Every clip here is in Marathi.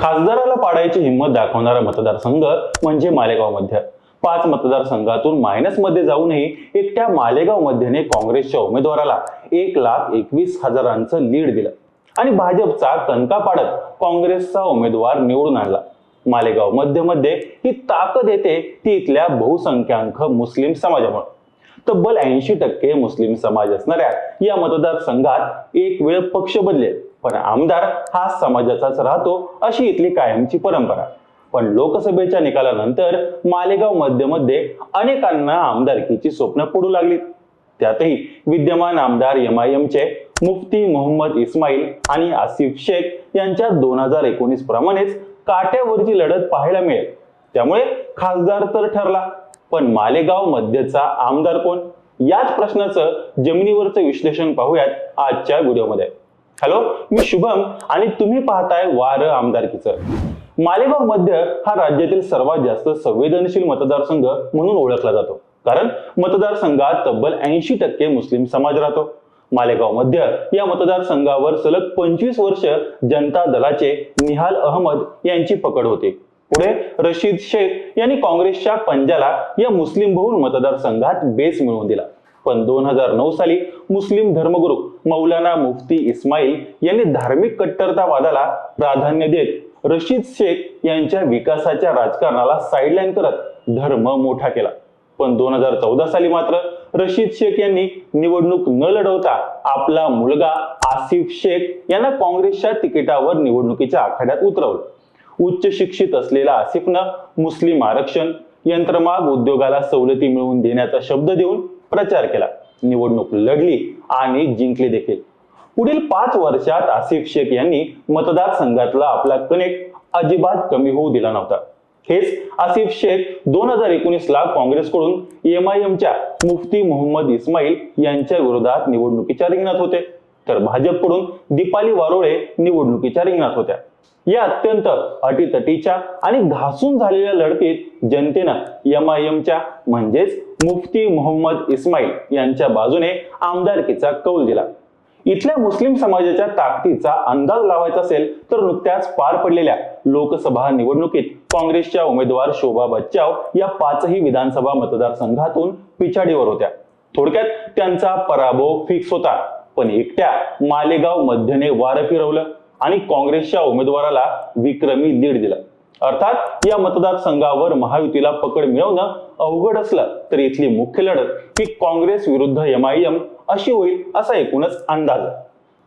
खासदाराला पाडायची हिंमत दाखवणारा मतदारसंघ म्हणजे मालेगाव मध्य पाच मतदारसंघातून मायनसमध्ये जाऊनही एकट्या मालेगाव मध्यने काँग्रेसच्या उमेदवाराला एक लाख एकवीस हजारांचं लीड दिलं. आणि भाजपचा कणका पाडत काँग्रेसचा उमेदवार निवडून आणला. मालेगाव मध्यमध्ये ही ताकद येते ती इथल्या बहुसंख्याक मुस्लिम समाजामुळे. तब्बल ऐंशी टक्के मुस्लिम समाज असणाऱ्या या मतदारसंघात एक वेळ पक्ष बदलेल. पण आमदार हा समाजाचाच राहतो अशी इथली कायमची परंपरा. पण लोकसभेच्या निकालानंतर मालेगाव मध्यमध्ये अनेकांना आमदारकीची स्वप्न पडू लागली. त्यातही विद्यमान आमदार एमआयएमचे मुफ्ती मोहम्मद इस्माईल आणि आसिफ शेख यांच्या दोन हजार एकोणीस प्रमाणेच काट्यावरची लढत पाहायला मिळेल. त्यामुळे खासदार तर ठरला. पण मालेगाव मध्यचा आमदार कोण? याच प्रश्नाचं जमिनीवरचं विश्लेषण पाहूयात आजच्या व्हिडिओमध्ये. हॅलो मी शुभम आणि तुम्ही पाहताय वार आमदारकीचं. मालेगाव मध्य हा राज्यातील सर्वात जास्त संवेदनशील मतदारसंघ म्हणून ओळखला जातो. कारण मतदारसंघात तब्बल ऐंशी टक्के मुस्लिम समाज राहतो. मालेगाव मध्य या मतदारसंघावर सलग पंचवीस वर्ष जनता दलाचे निहाल अहमद यांची पकड होती. पुढे रशीद शेख यांनी काँग्रेसच्या पंजाला या मुस्लिम बहुल मतदारसंघात बेस मिळवून दिला. पण दोन हजार नऊ साली मुस्लिम धर्मगुरू मौलाना मुफ्ती इस्माईल यांनी धार्मिक कट्टरतावादाला प्राधान्य देत रशीद शेख यांच्या विकासाच्या राजकारणाला साईडलाईन करत धर्म मोठा केला. पण दोन हजार चौदा साली मात्र रशीद शेख यांनी निवडणूक न लढवता आपला मुलगा आसिफ शेख यांना काँग्रेसच्या तिकिटावर निवडणुकीच्या आखाड्यात उतरवलं. उच्च शिक्षित असलेला आसिफनं मुस्लिम आरक्षण यंत्रमाग उद्योगाला सवलती मिळवून देण्याचा शब्द देऊन प्रचार केला. निवडणूक लढली आणि जिंकली देखील. पुढील पाच वर्षात आसिफ शेख यांनी मतदारसंघातला आपला कनेक्ट अजिबात कमी होऊ दिला नव्हता. हेच आसिफ शेख दोन हजार एकोणीस ला काँग्रेसकडून एमच्या मुफ्ती मोहम्मद इस्माईल यांच्या विरोधात निवडणुकीच्या रिंगणात होते. तर भाजपकडून दीपाली वारोळे निवडणुकीच्या रिंगणात होत्या. या अत्यंत अटीतटीच्या आणि घासून झालेल्या लढतीत जनतेनं एम आयएमच्या म्हणजेच मुफ्ती मोहम्मद इस्माईल यांच्या बाजूने आमदारकीचा कौल दिला. इथल्या मुस्लिम समाजाच्या ताकदीचा अंदाज लावायचा असेल तर नुकत्याच पार पडलेल्या लोकसभा निवडणुकीत काँग्रेसच्या उमेदवार शोभा बच्चाव या पाचही विधानसभा मतदारसंघातून पिछाडीवर होत्या. थोडक्यात त्यांचा पराभव फिक्स होता पण एकट्या मालेगाव मध्यने वारं फिरवलं आणि काँग्रेसच्या उमेदवाराला विक्रमी लीड दिलं. अर्थात या मतदारसंघावर महायुतीला पकड मिळवणं अवघड असलं तर इथली मुख्य लढत ही काँग्रेस विरुद्ध एमआयएम अशी होईल असा एकूणच अंदाज.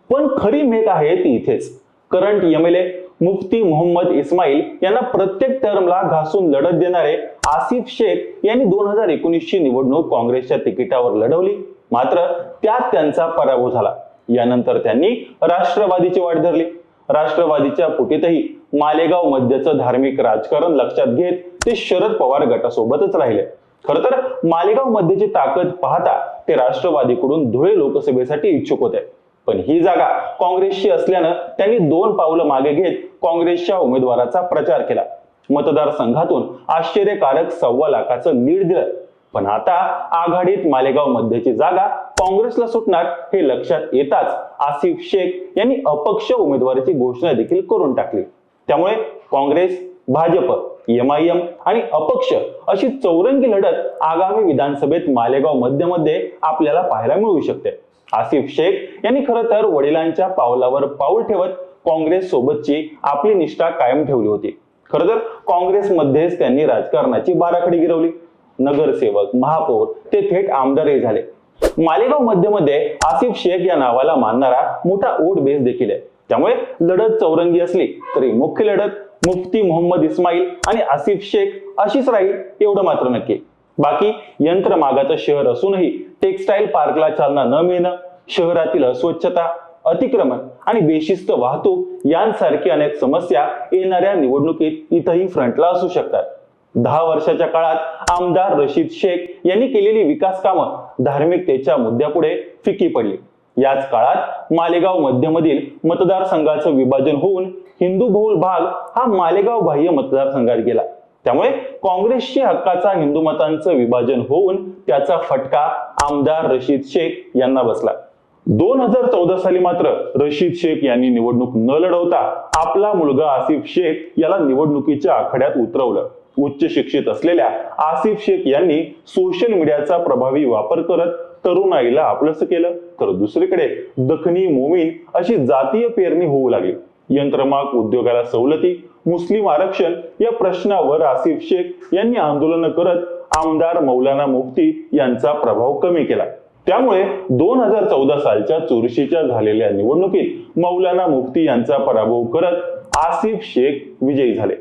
पण खरी मेघ आहे ती इथेच. करंट एमएलए मुफ्ती मोहम्मद इस्माईल यांना प्रत्येक टर्मला घासून लढत देणारे आसिफ शेख यांनी दोन हजार एकोणीसची निवडणूक काँग्रेसच्या तिकिटावर लढवली. मात्र त्यात त्यांचा पराभव झाला. यानंतर त्यांनी राष्ट्रवादीची वाट धरली. राष्ट्रवादीच्या फुटीतही मालेगाव मध्यचं धार्मिक राजकारण लक्षात घेत ते शरद पवार गटासोबतच राहिले. खर तर मालेगाव मध्येची ताकद पाहता ते राष्ट्रवादीकडून धुळे लोकसभेसाठी इच्छुक होते. पण ही जागा काँग्रेसची असल्यानं त्यांनी दोन पावलं मागे घेत काँग्रेसच्या उमेदवाराचा प्रचार केला. मतदारसंघातून आश्चर्यकारक सव्वा लाखाचं लीड दिलं. पण आता आघाडीत मालेगाव मध्येची जागा काँग्रेसला सुटणार हे लक्षात येताच आसिफ शेख यांनी अपक्ष उमेदवाराची घोषणा देखील करून टाकली. त्यामुळे काँग्रेस भाजप एमआयएम आणि अपक्ष अशी चौरंगी लढत आगामी विधानसभेत मालेगाव मध्यमध्ये आपल्याला पाहायला मिळू शकते. आसिफ शेख यांनी खरं तर वडिलांच्या पावलावर पाऊल ठेवत काँग्रेस सोबतची आपली निष्ठा कायम ठेवली होती. खरं तर काँग्रेसमध्येच त्यांनी राजकारणाची बाराखडी गिरवली. नगरसेवक महापौर ते थेट आमदारही झाले. मालेगाव मध्यमध्ये आसिफ शेख या नावाला मानणारा मोठा ओट बेस देखील आहे. त्यामुळे लढत चौरंगी असली तरी मुख्य लढत मुफ्ती मोहम्मद इस्माईल आणि आसिफ शेख अशीच राहील एवढं मात्र नक्की. बाकी यंत्रमागाचं शहर असूनही टेक्स्टाईल पार्कला चालना न मिळणं शहरातील अस्वच्छता अतिक्रमण आणि बेशिस्त वाहतूक यांसारखी अनेक समस्या येणाऱ्या निवडणुकीत इथंही फ्रंटला असू शकतात. दहा वर्षाच्या काळात आमदार रशीद शेख यांनी केलेली विकास कामं धार्मिकतेच्या मुद्द्यापुढे फिकी पडली. याच काळात मालेगाव मध्यमधील मतदारसंघाचं विभाजन होऊन हिंदू बहुल भाग हा मालेगाव बाह्य मतदारसंघात गेला. त्यामुळे काँग्रेसच्या हक्काचा हिंदू मतांचं विभाजन होऊन त्याचा फटका आमदार रशीद शेख यांना बसला. दोन हजार चौदा साली मात्र रशीद शेख यांनी निवडणूक न लढवता आपला मुलगा आसिफ शेख याला निवडणुकीच्या आखाड्यात उतरवलं. उच्च शिक्षित असलेल्या आसिफ शेख यांनी सोशल मीडियाचा प्रभावी वापर करत तरुणाईला आपलंसं केलं. तर दुसरीकडे दखनी मोमीन अशी जातीय पेरणी होऊ लागली. यंत्रमाग उद्योगाला सवलती मुस्लिम आरक्षण या प्रश्नावर आसिफ शेख यांनी आंदोलन करत आमदार मौलाना मुफ्ती यांचा प्रभाव कमी केला. त्यामुळे दोन हजार चौदा सालच्या चुरशीच्या झालेल्या निवडणुकीत मौलाना मुफ्ती यांचा पराभव करत आसिफ शेख विजयी झाले.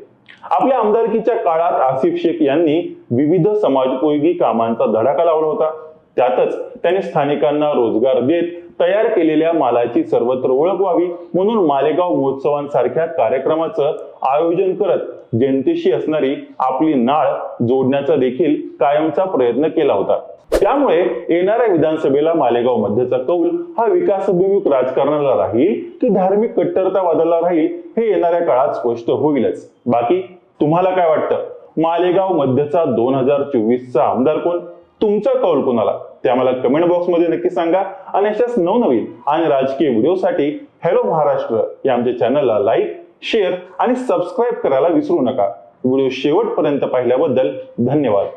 आपल्या आमदारकीच्या काळात आसिफ शेख यांनी विविध समाजोपयोगी कामांचा धडाका लावला होता. त्यातच त्यांनी स्थानिकांना रोजगार देत तयार केलेल्या मालाची सर्वत्र ओळख व्हावी म्हणून मालेगाव महोत्सवांसारख्या कार्यक्रमाचं आयोजन करत जनतेशी असणारी आपली नाळ जोडण्याचा देखील कायमचा प्रयत्न केला होता. त्यामुळे येणाऱ्या विधानसभेला मालेगाव मध्यचा कौल हा विकासभिमुख राजकारणाला राहील की धार्मिक कट्टरतावादाला राहील हे येणाऱ्या काळात स्पष्ट होईलच. बाकी तुम्हाला काय वाटतं? मालेगाव मध्यचा दोन हजार चोवीसचा आमदार कोण? तुमचा कॉल कोणाला? ते आम्हाला कमेंट बॉक्समध्ये नक्की सांगा. आणि अशाच नवनवीन आणि राजकीय व्हिडिओसाठी हॅलो महाराष्ट्र या आमच्या चॅनलला लाईक शेअर आणि सबस्क्राईब करायला विसरू नका. व्हिडिओ शेवटपर्यंत पाहिल्याबद्दल धन्यवाद.